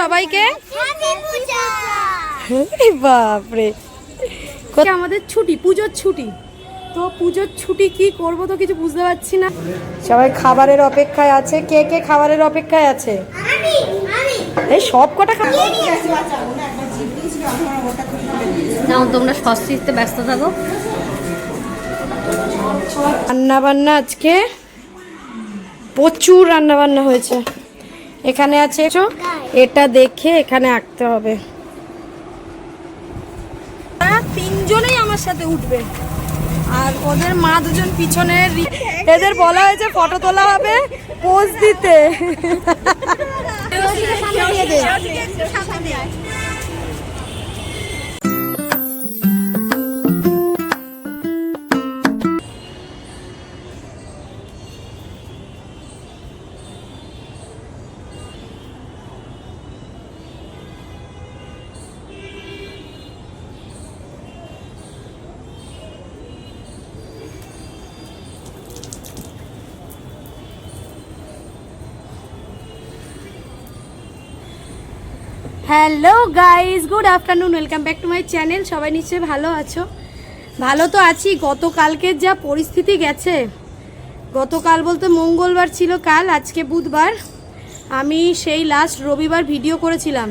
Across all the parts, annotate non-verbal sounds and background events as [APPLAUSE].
সবাইকে? হ্যাপি পূজা এই বাপরে আমাদের ছুটি পুজোর ছুটি। তো পুজোর ছুটি কি করব তো কিছু বুঝতে পারছি না। সবাই খাবারের অপেক্ষায় আছে। কে কে খাবারের অপেক্ষায় আছে? আমি আমি এই সব কটা খাবার নাও তোমরা সস্তিতে ব্যস্ত থাকো। রান্না বান্না আজকে? প্রচুর রান্না বান্না হয়েছে। এখানে আছে এটা দেখে এখানে আঁকতে হবে। তারা তিনজনেই আমার সাথে উঠবে। আর ওদের মা দুজন পিছনে এদের বলা হয়েছে ফটো তোলা হবে পোজ দিতে। [LAUGHS] Hello guys good afternoon, welcome back to my channel. সবাই নিশ্চয়ই ভালো আছো? ভালো তো আছি, গতকালকের যা পরিস্থিতি গেছে, গতকাল বলতে মঙ্গলবার ছিল, কাল আজকে বুধবার। আমি সেই লাস্ট রবিবার ভিডিও করেছিলাম।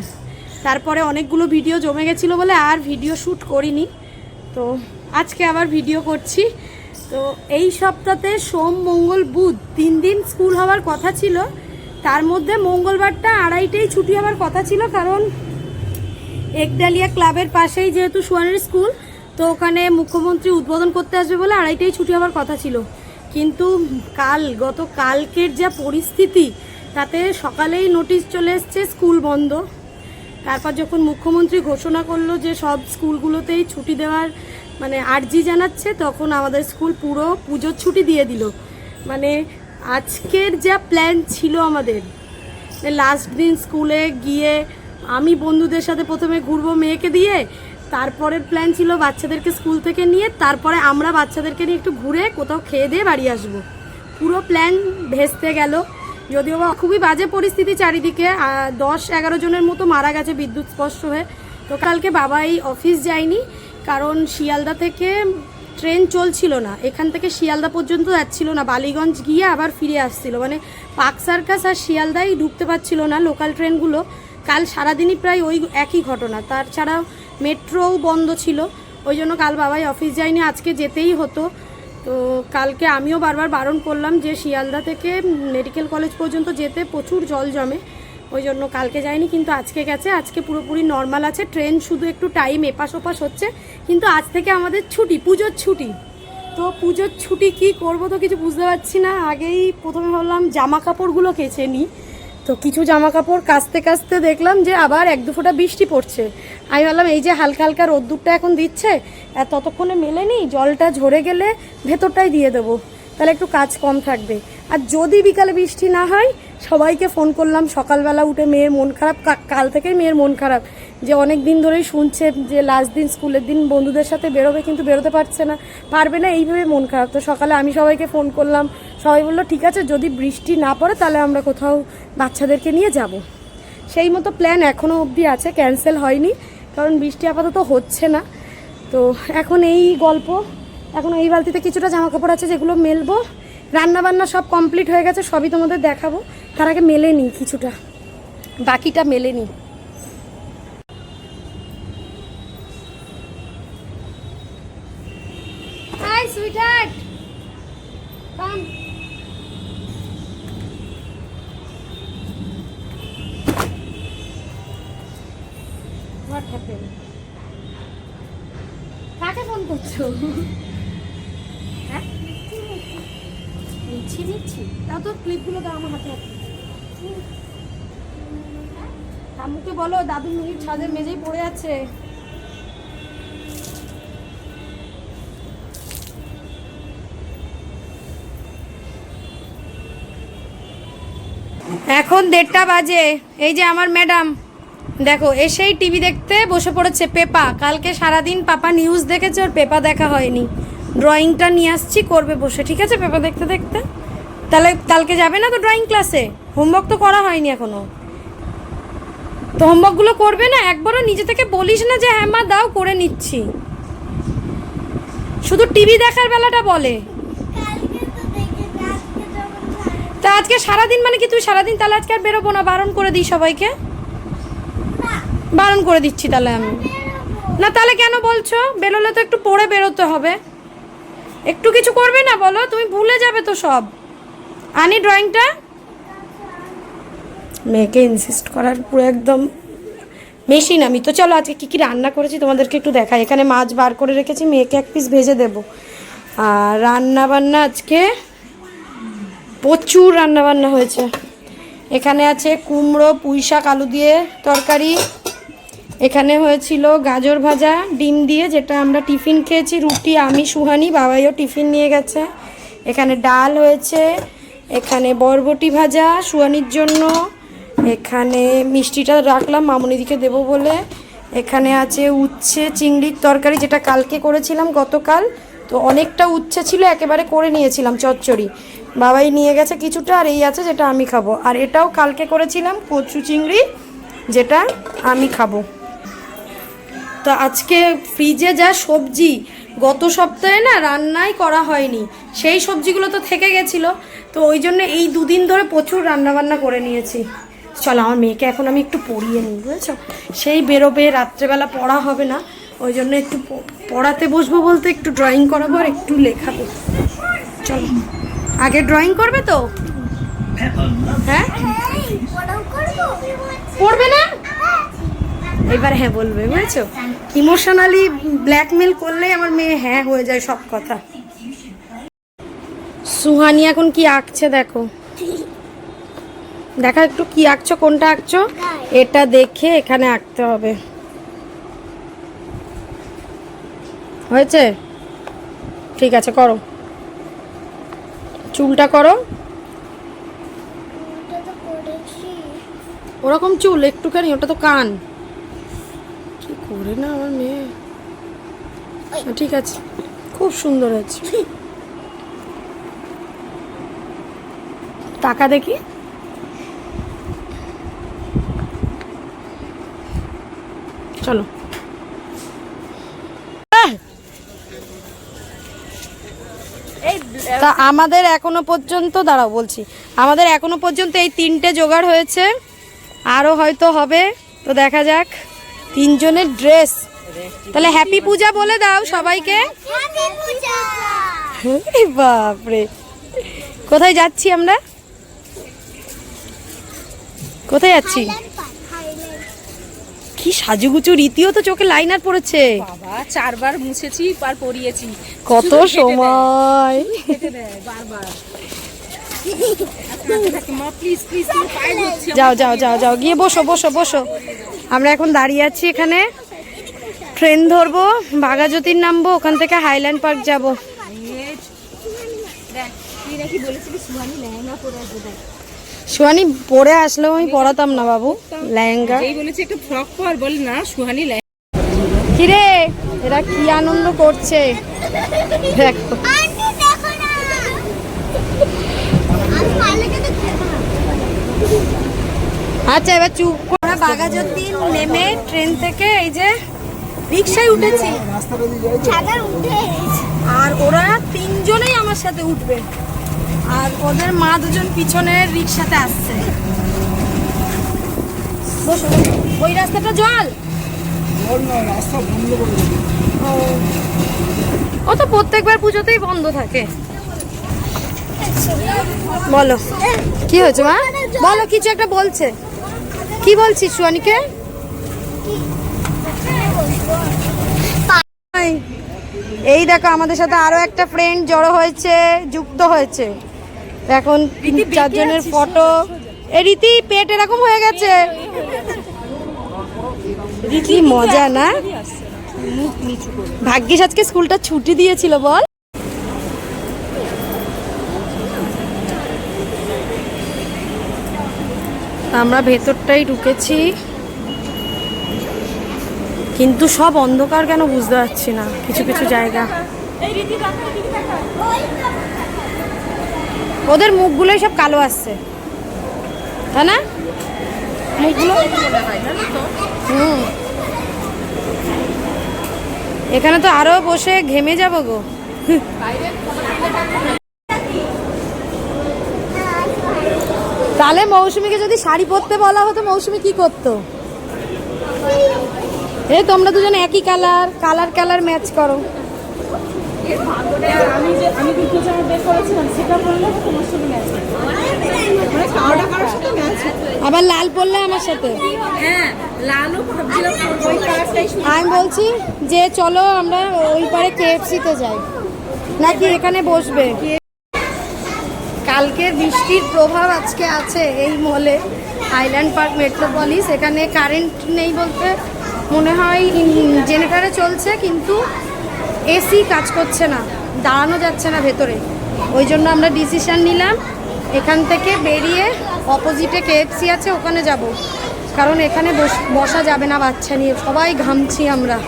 তারপরে অনেকগুলো ভিডিও জমে গেছিল বলে আর ভিডিও শ্যুট করিনি। তো আজকে আবার ভিডিও করছি। তো এই সপ্তাহে সোম, মঙ্গল, বুধ তিন দিন স্কুল হওয়ার কথা ছিল। তার মধ্যে মঙ্গলবারটা আড়াইটেই ছুটি হওয়ার কথা ছিল, কারণ একডালিয়া ক্লাবের পাশেই যেহেতু সুয়ানের স্কুল, তো ওখানে মুখ্যমন্ত্রী উদ্বোধন করতে আসবে বলে আড়াইটাই ছুটি হওয়ার কথা ছিল। কিন্তু কাল, গত কালকের যা পরিস্থিতি, তাতে সকালেই নোটিশ চলে এসছে স্কুল বন্ধ। তারপর যখন মুখ্যমন্ত্রী ঘোষণা করল যে সব স্কুলগুলোতেই ছুটি দেওয়ার মানে আর্জি জানাচ্ছে, তখন আমাদের স্কুল পুরো পুজোর ছুটি দিয়ে দিল। মানে আজকের যা প্ল্যান ছিল আমাদের লাস্ট দিন স্কুলে গিয়ে আমি বন্ধুদের সাথে প্রথমে ঘুরবো মেয়েকে দিয়ে, তারপরের প্ল্যান ছিল বাচ্চাদেরকে স্কুল থেকে নিয়ে, তারপরে আমরা বাচ্চাদেরকে নিয়ে একটু ঘুরে কোথাও খেয়ে দিয়ে বাড়ি আসব। পুরো প্ল্যান ভেস্তে গেল। যদিও বা খুবই বাজে পরিস্থিতি চারিদিকে দশ এগারো জনের মতো মারা গেছে বিদ্যুৎ স্পর্শ হয়ে। তো কালকে বাবা এই অফিস যায়নি, কারণ শিয়ালদা থেকে ট্রেন চলছিল না। এখান থেকে শিয়ালদা পর্যন্ত যাচ্ছিল না। বালিগঞ্জ গিয়ে আবার ফিরে আসছিল। মানে পাক সার্কাস আর শিয়ালদাই ঢুকতে পারছিল না লোকাল ট্রেনগুলো। কাল সারাদিনই প্রায় ওই একই ঘটনা। তার ছাড়াও মেট্রোও বন্ধ ছিল। ওই জন্য কাল বাবাই অফিস যায়নি। আজকে যেতেই হতো। তো কালকে আমিও বারবার বারণ করলাম যে শিয়ালদা থেকে মেডিকেল কলেজ পর্যন্ত যেতে প্রচুর জল জমে। ওই জন্য কালকে যায়নি কিন্তু আজকে গেছে। আজকে পুরোপুরি নর্মাল আছে। ট্রেন শুধু একটু টাইম এপাশ ওপাশ হচ্ছে। কিন্তু আজ থেকে আমাদের ছুটি, পুজোর ছুটি। তো পুজোর ছুটি কি করব তো কিছু বুঝতে পারছি না। আগেই প্রথমে ভাবলাম জামা কাপড়গুলো কেচে নিই। তো কিছু জামা কাপড় কাচতে কাচতে দেখলাম যে আবার এক দু ফোঁটা বৃষ্টি পড়ছে। আমি ভাবলাম, এই যে হালকা হালকা রোদ্দুরটা এখন দিচ্ছে আর ততক্ষণে মেলেনি জলটা ঝরে গেলে ভেতরটাই দিয়ে দেবো। তাহলে একটু কাজ কম থাকবে। আর যদি বিকালে বৃষ্টি না হয় সবাইকে ফোন করলাম, সকালবেলা উঠে মেয়ের মন খারাপ কাল থেকে মেয়ের মন খারাপ। যে অনেক দিন ধরেই শুনছে যে লাস্ট দিন স্কুলের দিন বন্ধুদের সাথে বেরোবে কিন্তু বেরোতে পারছে না, পারবে না, এইভাবে মন খারাপ। তো সকালে আমি সবাইকে ফোন করলাম, সবাই বলল, ঠিক আছে, যদি বৃষ্টি না পড়ে তাহলে আমরা কোথাও বাচ্চাদেরকে নিয়ে যাব। সেই মতো প্ল্যান এখনও অবধি আছে ক্যান্সেল হয়নি, কারণ বৃষ্টি আপাতত হচ্ছে না। তো এখন এই গল্প, এখন এই বালতিতে কিছুটা জামা কাপড় আছে যেগুলো মেলবো। রান্না বান্না সব কমপ্লিট হয়ে গেছে, সবই তোমাদের দেখাবো। তার আগে মেলে মেলেনি কিছুটা। বাকিটা মেলেনি হাই সুইটহার্ট কাম হোয়াট কাকে ফোন করছ? তো ক্লিপগুলো আমার হাতে। ঠাম্মুকে বলো, দাদু মিনিট ছাদের মেঝেই পড়ে আছে। এখন দেড়টা বাজে। এই যে আমার ম্যাডাম, দেখো, এসেই টিভি দেখতে বসে পড়েছে পেপা। কালকে সারাদিন পাপা নিউজ দেখেছে, ওর পেপা দেখা হয়নি। ড্রয়িংটা নিয়ে আসছি, করবে বসে। ঠিক আছে, পেপা, দেখতে দেখতে? তাহলে কালকে যাবে না তো ড্রয়িং ক্লাসে হোমওয়ার্ক তো করা হয়নি এখনও। তো হোমওয়ার্কগুলো করবে না? একবারও নিজে থেকে বলিস না যে হ্যাঁ মা, দাও, করে নিচ্ছি। শুধু টিভি দেখার বেলাটা বলে। তা আজকে সারাদিন মানে কি? তুই সারাদিন তাহলে আজকে আর বেরোবো না? বারণ করে দিই সবাইকে? বারণ করে দিচ্ছি তাহলে আমি। না, তাহলে কেন বলছো? বেরোলে তো একটু পড়ে বেরোতে হবে। একটু কিছু করবে না বলো? তুমি ভুলে যাবে তো সব। আনি ড্রয়িংটা? মেয়েকে ইনসিস্ট করার পুরো একদম মেশিন আমি। তো চলো আজকে কী কী রান্না করেছি তোমাদেরকে একটু দেখাই। এখানে মাছ বার করে রেখেছি, মেয়েকে এক পিস ভেজে দেবো। আর রান্না বান্না আজকে প্রচুর রান্না বান্না হয়েছে। এখানে আছে কুমড়ো, পুঁই শাক, আলু দিয়ে তরকারি। এখানে হয়েছিল গাজর ভাজা, ডিম দিয়ে যেটা আমরা টিফিন খেয়েছি, রুটি আমি সুহানি বাবাইও টিফিন নিয়ে গেছে। এখানে ডাল হয়েছে এখানে বরবটি ভাজা সুহানির জন্য। এখানে মিষ্টিটা রাখলাম, মামুনিদিকে দেবো বলে। এখানে আছে উচ্ছে চিংড়ির তরকারি, যেটা কালকে করেছিলাম গতকাল। তো অনেকটা উচ্ছে ছিল, একেবারে করে নিয়েছিলাম চচ্চড়ি। বাবাই নিয়ে গেছে কিছুটা, আর এই আছে যেটা আমি খাব। আর এটাও কালকে করেছিলাম কচু চিংড়ি, যেটা আমি খাব। তো আজকে ফ্রিজে যা সবজি, গত সপ্তাহে না রান্নাই করা হয়নি। সেই সবজিগুলো তো থেকে গেছিল। তো ওই জন্য এই দুদিন ধরে প্রচুর রান্না বান্না করে নিয়েছি। চলো, আমার মেয়েকে এখন আমি একটু পড়িয়ে নিই, বুঝেছ? সেই বেরোবে, রাত্রেবেলা পড়া হবে না। ওই জন্য একটু পড়াতে বসবো বলতে একটু ড্রয়িং করাবো আর একটু লেখাবো। চলো। আগে ড্রয়িং করবে তো? হ্যাঁ? পড়বে না? এবার হ্যাঁ বলবে, বুঝেছ? ইমোশনালি ব্ল্যাকমেল করলেই আমার মেয়ে হ্যাঁ হয়ে যায় সব কথা। সুহানি এখন কি আঁকছে দেখো। দেখা একটু কি আঁকছো কোনটা আঁকছো? এটা দেখে এখানে আঁকতে হবে। হয়েছে? ঠিক আছে করো। চুলটা করো। ওরকম চুল একটুখানি ওটা তো কান। কি করে না আমার মেয়ে? আহ, ঠিক আছে। খুব সুন্দর হয়েছে। [LAUGHS] টাকা দেখি। চলো। তা আমাদের এখনও পর্যন্ত দাঁড়াও বলছি আমাদের এখনও পর্যন্ত এই তিনটে জোগাড় হয়েছে। আরও হয়তো হবে। তো দেখা যাক তিনজনের ড্রেস। তাহলে হ্যাপি পূজা বলে দাও সবাইকে। বাপরে। কোথায় যাচ্ছি আমরা? কোথায় যাচ্ছি. কি সাজুগুজু রীতিও তো চোখে লাইনার পড়েছে। বাবা চারবার মুছেছি আর পরিয়েছি। কত সময়। যাও যাও যাও যাও গিয়ে বসো বসো বসো। আমরা এখন দাঁড়িয়ে আছি এখানে। ট্রেন ধরবো বাঘাযতীন নামবো ওখান থেকে হাইল্যান্ড পার্ক যাব। নাকি বলেছিলি সুহানি লেহেঙ্গা পরে আসবে। দেখ সুহানি পরে আসলেও আমি পড়াতাম না বাবু লেহেঙ্গা। যেই বলেছি একটা ফ্রক পর বল না সুহানি লেহেঙ্গা কিরে এরা কি আনন্দ করছে? দেখো। আচ্ছা এবার চুপ করে। বাঘাযতীন নেমে ট্রেন থেকে এই যে রিক্সায় উঠেছি। আর ওরা তিনজনেই আমার সাথে উঠবে। আর ওদের মা দুজন পিছনের রিক্সাতে আসছে। বসো ওই রাস্তাটা জল? ও। ও তো প্রত্যেকবার পুজোতেই বন্ধ থাকে। বলো কি হয়েছে মা? বলো কিছু একটা বলছে। কি বলছিস সুয়ানিকে? এই দেখো আমাদের সাথে আরও একটা ফ্রেন্ড জড়ো হয়েছে যুক্ত হয়েছে। এখন তিন চারজনের ফটো। এ রীতি পেট এরকম হয়ে গেছে। কি মজা না? ভাগ্যিস আজকে স্কুলটা ছুটি দিয়েছিল বল। আমরা ভেতরটাই ঢুকেছি। কিন্তু সব অন্ধকার কেন বুঝতে পারছি না। কিছু কিছু জায়গা। ওদের মুখগুলোই সব কালো আসছে। তাই না? মুখগুলো? হুম। এখানে তো আরও বসে ঘেমে যাব গো। তাহলে মৌসুমীকে যদি শাড়ি পরতে বলা হতো, মৌসুমী কি করতো? এ তোমরা দুজন একই কালার কালার কালার ম্যাচ করো। আমি যে আমি দুটো জামা বের করেছিলাম সেটা বললে তোমার সঙ্গে ম্যাচ মানে কারোটা কারোর সাথে ম্যাচ আবার লাল পরলে আমার সাথে? হ্যাঁ লালও ওই আমি বলছি যে চলো আমরা ওই পারে কেএফসিতে যাই। নাকি এখানে বসবে? কালকে বৃষ্টির প্রভাব আজকে আছে এই মলে আইল্যান্ড পার্ক মেট্রোপলিস এখানে কারেন্ট নেই বলতে। মনে হয় জেনারেটারে চলছে কিন্তু এসি কাজ করছে না, দাঁড়ানো যাচ্ছে না ভেতরে। ওই জন্য আমরা ডিসিশন নিলাম, এখান থেকে বেরিয়ে অপোজিটে কেএফসি আছে, ওখানে যাব। কারণ এখানে বস- যাবে না বাচ্চা নিয়ে, সবাই ঘামছি আমরা।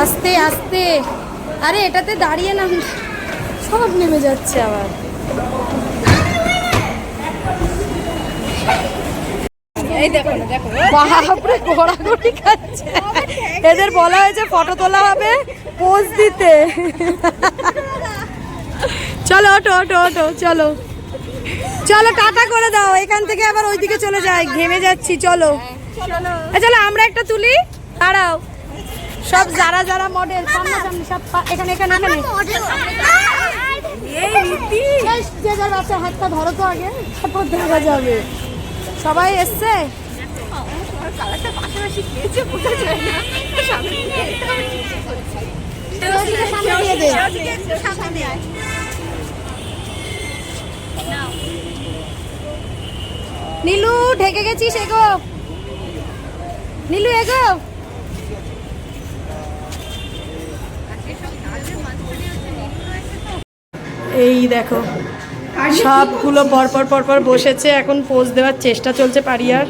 আস্তে আস্তে। আরে এটাতে দাঁড়িয়ে না, সব নেমে যাচ্ছে আবার। এই দেখো না দেখো। বাপরে ঘোরাঘুরি খাচ্ছে। এদের বলা হয়েছে ফটো তোলা হবে পোজ দিতে। চলো ওটো ওটো ওটো চলো। চলো টাটা করে দাও। এখান থেকে আবার ওইদিকে চলে যাই। ঘেমে যাচ্ছি চলো। এ, চলো আমরা একটা তুলি? দাঁড়াও। সব যারা যারা মডেল সামনাসামনি সব এখানে এখানে এখানে। এই রীতি। যে যার বাচ্চা হাতটা ধরো তো আগে তারপর দেখা যাবে। সবাই এসছে? নীলু ঢেকে গেছিস এগো। নীলু এগো। এই দেখো সবগুলো পরপর পরপর বসেছে এখন পোজ দেওয়ার চেষ্টা চলছে পারিয়ার।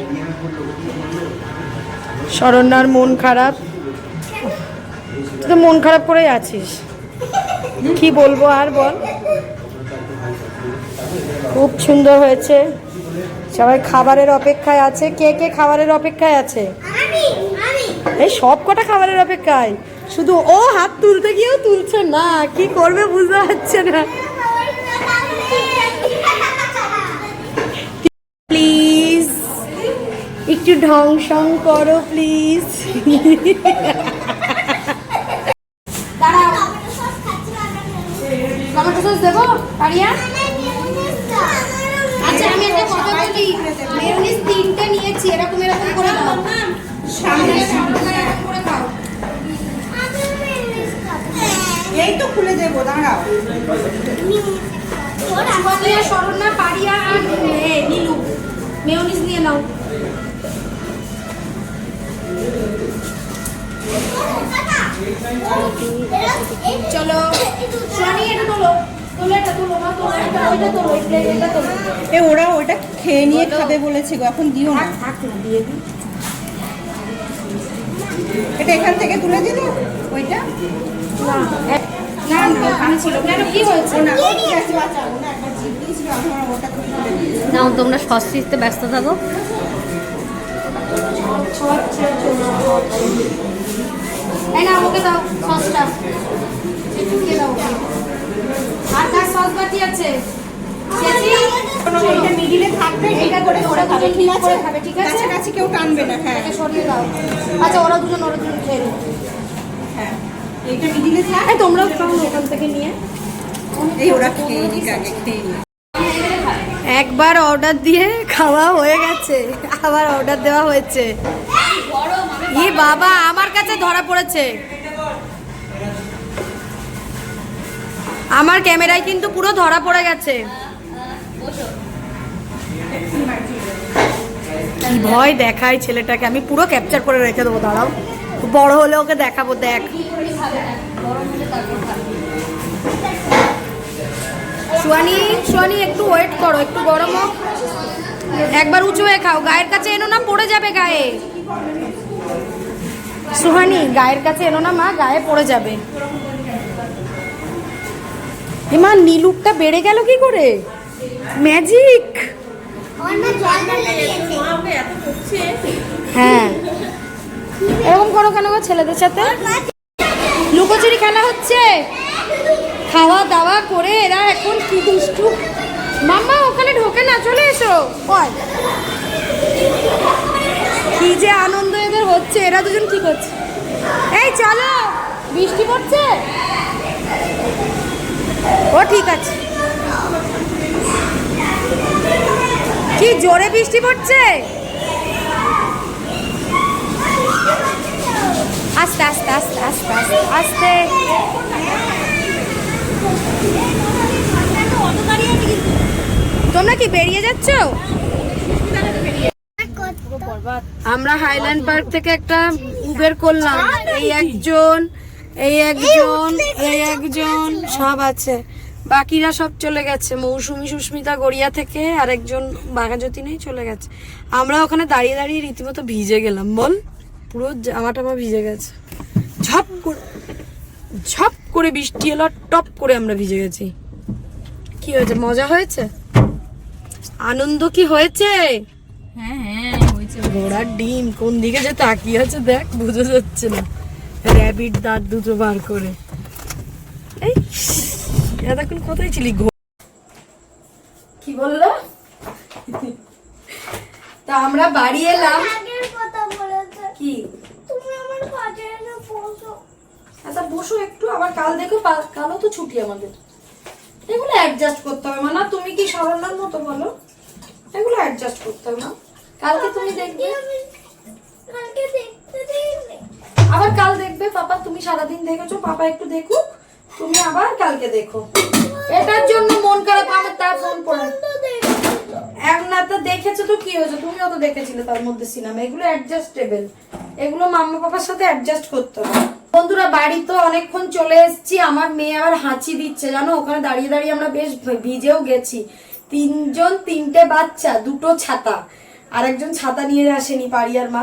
শরণ্যার মন খারাপ। তুই তো মন খারাপ করেই আছিস। কি বলব আর বল। খুব সুন্দর হয়েছে। সবাই খাবারের অপেক্ষায় আছে। কে কে খাবারের অপেক্ষায় আছে? এই সব কটা খাবারের অপেক্ষায়। শুধু ও হাত তুলতে গিয়েও তুলছে না। কি করবে বুঝতে পারছে না। ঢং সং করো প্লিজ দাঁড়াও টমেটো সস দেবো? পারিয়া? আচ্ছা আমি একটা কথা বলি। মেয়োনিজ তিনটে নিয়েছি এরকম এরকম করে দাও। সামনে সামনে এরকম করে খাও। এই তো খুলে দেবো দাঁড়াও। সুবর্ণা শরণ্যা পারিয়া আর নীলু। মেয়োনিজ নিয়ে নাও। চলো সোনি এটা তোলো এ ওরা ওটা খেয়ে নিয়ে খাবে বলেছে গো এখন দিও না এটা এখান থেকে তুলে দিল ওইটা না না না ছিল কেন কি হয়েছে না নাও তোমরা সস দিতে ব্যস্ত থাকো এই না ওকে দাও সসটা। দাও। আর সস আছে? মিডিলে থাকবে এটা করে ওরা খাবে ঠিক করে খাবে, ঠিক আছে? কাছাকাছি কেউ টানবে না হ্যাঁ। সরিয়ে দাও। আচ্ছা ওরা দুজন ওরা দুজন খেয়ে। হ্যাঁ এইটা মিডিলে থাক। তোমরাও খাও ওখান থেকে নিয়ে। এই ওরা খেয়ে নিক আগে খেয়ে নিক। একবার অর্ডার দিয়ে খাওয়া হয়ে গেছে আবার অর্ডার দেওয়া হয়েছে। ই বাবা, আমার কাছে ধরা পড়েছে। আমার ক্যামেরায় কিন্তু পুরো ধরা পড়ে গেছে। কি ভয় দেখায় ছেলেটাকে, আমি পুরো ক্যাপচার করে রেখে দেবো, দাঁড়াও। বড় হলে ওকে দেখাবো, দেখ। সোয়ানি সোয়ানি, একটু ওয়েট করো, একটু গরম হোক। একবার উঁচু হয়ে খাও, গায়ের কাছে এনো না, পড়ে যাবে গায়ে। সুহানি, গায়ের কাছে এনো না মা, গায়ে পড়ে যাবে। এমা, নীলুকটা বেড়ে গেল কি করে? ম্যাজিক। মা মা হ্যাঁ। এরকম করো কেন ছেলেদের সাথে? লুকোচুরি খেলা হচ্ছে। খাওয়া দাওয়া করে এরা এখন কি দুষ্টু? মাম্মা, ওখানে ঢোকে না, চলে এসো। কয়? কি যে আনন্দ এদের হচ্ছে, এরা দুজন কি করছে? এই, চলো, বৃষ্টি পড়ছে? ও, ঠিক আছে। কি জোরে বৃষ্টি পড়ছে? আস্তে আস্তে আস্তে আস্তে আস্তে আস্তে। তোমরা কি বেরিয়ে যাচ্ছ? আমরা হাইল্যান্ড পার্ক থেকে একটা উবের করলাম। এই একজন এই একজন এই একজন, সব আছে। বাকিরা সব চলে গেছে। মৌসুমি সুস্মিতা গড়িয়া থেকে আর একজন বাঘাজ্যোতি নেই চলে গেছে। আমরা ওখানে দাঁড়িয়ে দাঁড়িয়ে রীতিমতো ভিজে গেলাম, বল? পুরো জামা টামা ভিজে গেছে। ঝপ করে ঝপ করে বৃষ্টি এলো টপ করে আমরা ভিজে গেছি। কি হয়েছে? মজা হয়েছে? আনন্দ কি হয়েছে? হ্যাঁ হ্যাঁ। ঘোড়ার ডিম, কোন দিকে যে তাকিয়ে আছে দেখ, বোঝা যাচ্ছে না। র্যাবিট দাঁত দুটো বার করে। এই এতক্ষণ কোথায় ছিলি কি বলল? তা আমরা বাড়ি এলাম। কি? আচ্ছা বসো একটু, আবার কাল দেখো কালও তো ছুটি আমাদের। এগুলো অ্যাডজাস্ট করতে হবে না, তুমি কি সরলার মতো বলো? এগুলো অ্যাডজাস্ট করতে হবে না কালকে তুমি দেখবে। কালকে দেখতে দিইনি আবার কাল দেখবে পাপা তুমি সারাদিন দেখেছ পাপা একটু দেখুক তুমি আবার কালকে দেখো। এটার জন্য মন খারাপ আমার তার ফোন করে তো তো। এক না তো দেখেছ তো কি হয়েছে? তুমিও তো দেখেছিলে তার মধ্যে সিনেমা এগুলো অ্যাডজাস্টেবল এগুলো মাম্মা পাপার সাথে অ্যাডজাস্ট করতে হবে। বন্ধুরা বাড়ি তো অনেকক্ষণ চলে এসেছি আমার মেয়ে আবার হাঁচি দিচ্ছে জানো? ওখানে দাঁড়িয়ে দাঁড়িয়ে আমরা বেশ ভিজেও গেছি। তিনজন তিনটে বাচ্চা দুটো ছাতা। আর একজন ছাতা নিয়ে আসেনি পাড়িয়ার মা।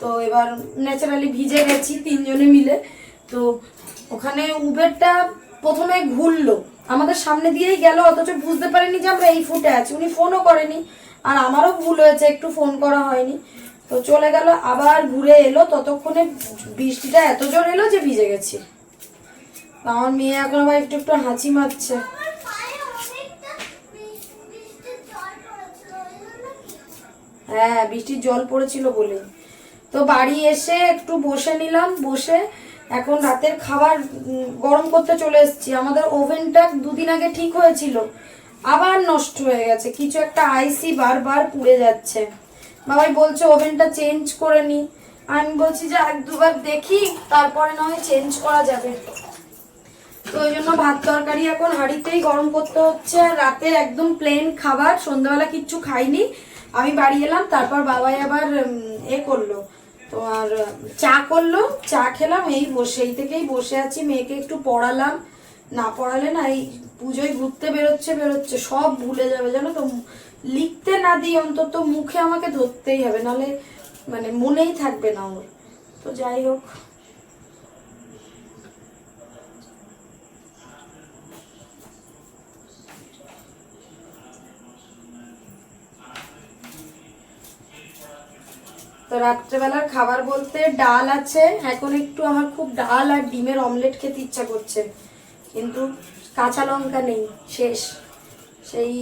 তো এবার ন্যাচারালি ভিজে গেছি তিনজনে মিলে। তো ওখানে উবেরটা প্রথমে ঘুরলো। আমাদের সামনে দিয়েই গেল, অথচ বুঝতে পারিনি যে আমরা এই ফুটে আছি। উনি ফোনও করেনি। আর আমারও ভুল হয়েছে, একটু ফোন করা হয়নি। তো চলে গেল, আবার ঘুরে এলো। ততক্ষণে বৃষ্টিটা এত জোর এলো যে ভিজে গেছি। আমার মেয়ে এখন আবার একটু একটু হাঁচি মারছে। হ্যাঁ বৃষ্টির জল পড়েছিল বলে। তো বাড়ি এসে একটু বসে নিলাম, বসে এখন রাতের খাবার গরম করতে চলে এসেছি। আমাদের ওভেনটা দুদিন আগে ঠিক হয়েছিল, আবার নষ্ট হয়ে গেছে। কিছু একটা আইসি বারবার পুড়ে যাচ্ছে। বাবাই বলছে, ওভেনটা চেঞ্জ করে নি। আমি বলছি যে এক দুবার দেখি, তারপরে না হয় চেঞ্জ করা যাবে। তো ওই জন্য ভাত তরকারি এখন হাঁড়িতেই গরম করতে হচ্ছে। আর রাতে একদম প্লেন খাবার, সন্ধ্যাবেলা কিচ্ছু খাইনি। আমি বাড়ি এলাম, তারপর বাবাই আবার এ করল। তো আর, চা করল, চা খেলাম, এই বসে এই থেকেই বসে আছি, মেয়েকে একটু পড়ালাম। না পড়ালে না, এই পুজোয় ঘুরতে বেরোচ্ছে বেরোচ্ছে, সব ভুলে যাবে, জানো তো? লিখতে না দিই অন্তত মুখে আমাকে ধরতেই হবে, নাহলে মানে মনেই থাকবে না ওর। তো যাই হোক। তো রাত্রেবেলার খাবার বলতে ডাল আছে। এখন একটু আমার খুব ডাল আর ডিমের অমলেট খেতে ইচ্ছা করছে। কিন্তু কাঁচা লঙ্কা নেই, শেষ। সেই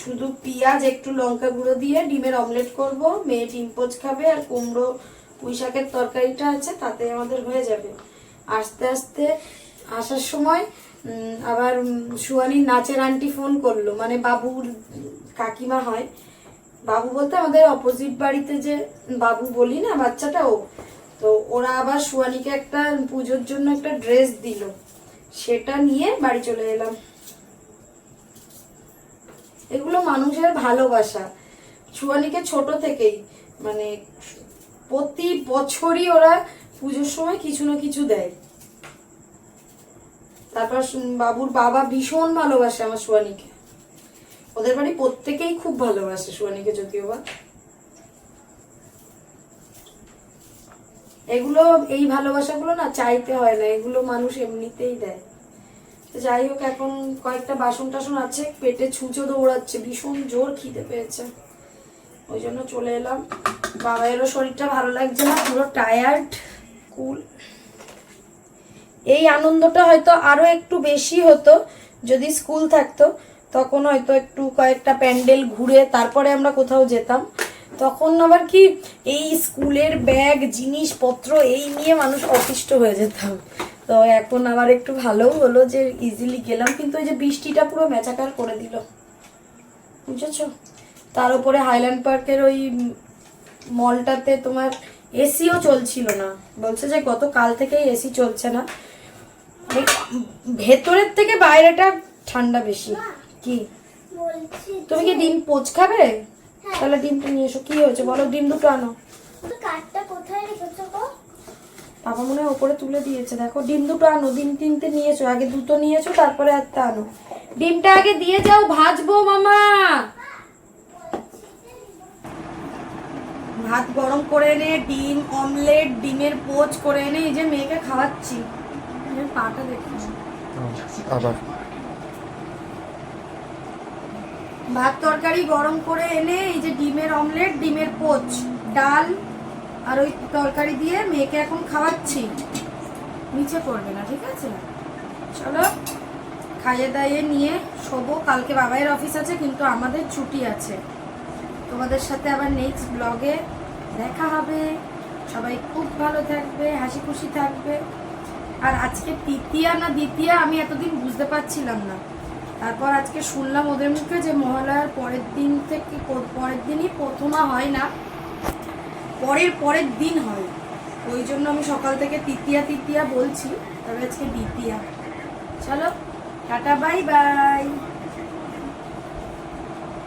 শুধু পেঁয়াজ, একটু লঙ্কা গুঁড়ো দিয়ে ডিমের অমলেট করব। মেয়ে ডিম পোচ খাবে আর কুমড়ো, পুঁই শাকের তরকারিটা আছে, তাতে আমাদের হয়ে যাবে। আস্তে আস্তে আসার সময় আবার সুয়ানির নাচের আন্টি ফোন করল। মানে বাবুর কাকিমা হয়। বাবু বলতে আমাদের অপোজিট বাড়িতে যে বাবু বলি না, বাচ্চাটা ও, তো ওরা আবার সুয়ানিকে একটা পুজোর জন্য একটা ড্রেস দিল। সেটা নিয়ে বাড়ি চলে এলাম। এগুলো মানুষের ভালোবাসা। সুয়ানিকে ছোট থেকেই মানে প্রতি বছরই ওরা পুজোর সময় কিছু না কিছু দেয়। তারপর বাবুর বাবা ভীষণ ভালোবাসে আমার সুয়ানিকে। ওদের বাড়ি প্রত্যেকেই খুব ভালোবাসে, সুয়ানিকে যদিও বা। এগুলো, এই ভালোবাসাগুলো না চাইতে হয় না, এগুলো মানুষ এমনিতেই দেয়। যাই হোক, এখন কয়েকটা বাসন টাসন আছে, পেটে ছুঁচো দৌড়াচ্ছে, ভীষণ জোর খিদে পেয়েছে। ওই জন্য চলে এলাম। বাবাইয়েরও শরীরটা ভালো লাগছে না, পুরো টায়ার্ড কুল এই আনন্দটা হয়তো আরও একটু বেশি হতো, যদি স্কুল থাকতো। তখন হয়তো একটু কয়েকটা প্যান্ডেল ঘুরে তারপরে আমরা কোথাও যেতাম। তখন আবার কি, এই স্কুলের ব্যাগ, জিনিসপত্র, এই নিয়ে মানুষ অতিষ্ঠ হয়ে যেতাম। তো এখন আবার একটু ভালোও হলো যে ইজিলি গেলাম, কিন্তু ওই যে বৃষ্টিটা পুরো মেচাকার করে দিল। বুঝেছ? তার উপরে হাইল্যান্ড পার্কের ওই মলটাতে তোমার এসিও চলছিল না। বলছে যে গত কাল থেকেই এসি চলছে না। ভেতরের থেকে বাইরেটা ঠান্ডা বেশি। কি? তুমি কি ডিম পোচ খাবে? তাহলে ডিমটা নিয়ে এসো। কি হয়েছে? বলো ডিম দুটো আনো। কাঠটা কোথায় রেখেছো গো? বাবা মনে হয় ওপরে তুলে দিয়েছে। দেখো ডিম দুটো আনো। ডিম তিনটে নিয়েছো। আগে দুটো নিয়েছো তারপরে একটা আনো। ডিমটা আগে দিয়ে যাও ভাজবো মামা। ভাত গরম করে এনে ডিম অমলেট ডিমের পোচ করে এনে এই যে মেয়েকে খাওয়াচ্ছি। পাটা দেখো। আবার। ভাত তরকারি গরম করে এনে এই যে ডিমের অমলেট, ডিমের পোচ, ডাল আর ওই তরকারি দিয়ে মেয়েকে এখন খাওয়াচ্ছি। নিচে পড়বে না, ঠিক আছে? চলো, খাইয়ে দাইয়ে নিয়ে শোবো। কালকে বাবাইয়ের অফিস আছে, কিন্তু আমাদের ছুটি আছে। তোমাদের সাথে আবার নেক্সট ব্লগে দেখা হবে। সবাই খুব ভালো থাকবে হাসি খুশি থাকবে। আর আজকে তৃতীয়া না দ্বিতীয়া আমি এতদিন বুঝতে পারছিলাম না। তারপর আজকে শুনলাম ওদের মুখে যে মহালয়ার পরের দিন থেকে পরের দিনই প্রথমা হয় না, পরের পরের দিন হয়। ওই জন্য আমি সকাল থেকে তৃতীয়া তৃতীয়া বলছি, তবে আজকে দ্বিতীয়া। চলো, টাটা, বাই বাই।